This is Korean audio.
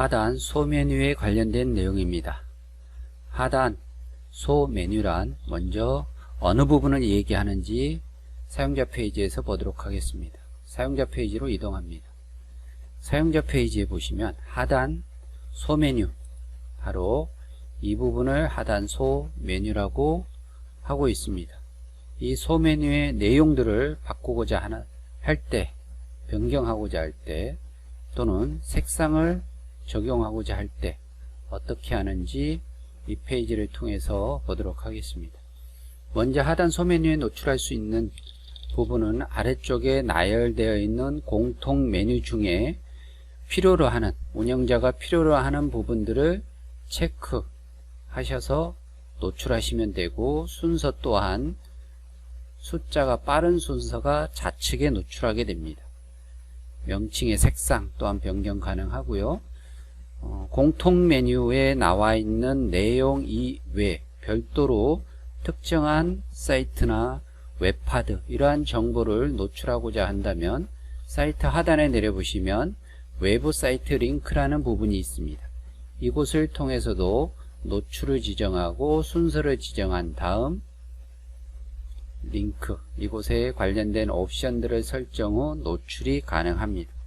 하단 소 메뉴에 관련된 내용입니다. 하단 소 메뉴란 먼저 어느 부분을 얘기하는지 사용자 페이지에서 보도록 하겠습니다. 사용자 페이지로 이동합니다. 사용자 페이지에 보시면 하단 소 메뉴 바로 이 부분을 하단 소 메뉴라고 하고 있습니다. 이 소 메뉴의 내용들을 바꾸고자 할 때, 변경하고자 할 때, 또는 색상을 적용하고자 할 때 어떻게 하는지 이 페이지를 통해서 보도록 하겠습니다. 먼저 하단 소메뉴에 노출할 수 있는 부분은 아래쪽에 나열되어 있는 공통 메뉴 중에 필요로 하는 운영자가 필요로 하는 부분들을 체크하셔서 노출하시면 되고 순서 또한 숫자가 빠른 순서가 좌측에 노출하게 됩니다. 명칭의 색상 또한 변경 가능하고요. 어, 공통 메뉴에 나와 있는 내용 이외 별도로 특정한 사이트나 웹하드 이러한 정보를 노출하고자 한다면 사이트 하단에 내려보시면 외부 사이트 링크라는 부분이 있습니다. 이곳을 통해서도 노출을 지정하고 순서를 지정한 다음 링크 이곳에 관련된 옵션들을 설정 후 노출이 가능합니다.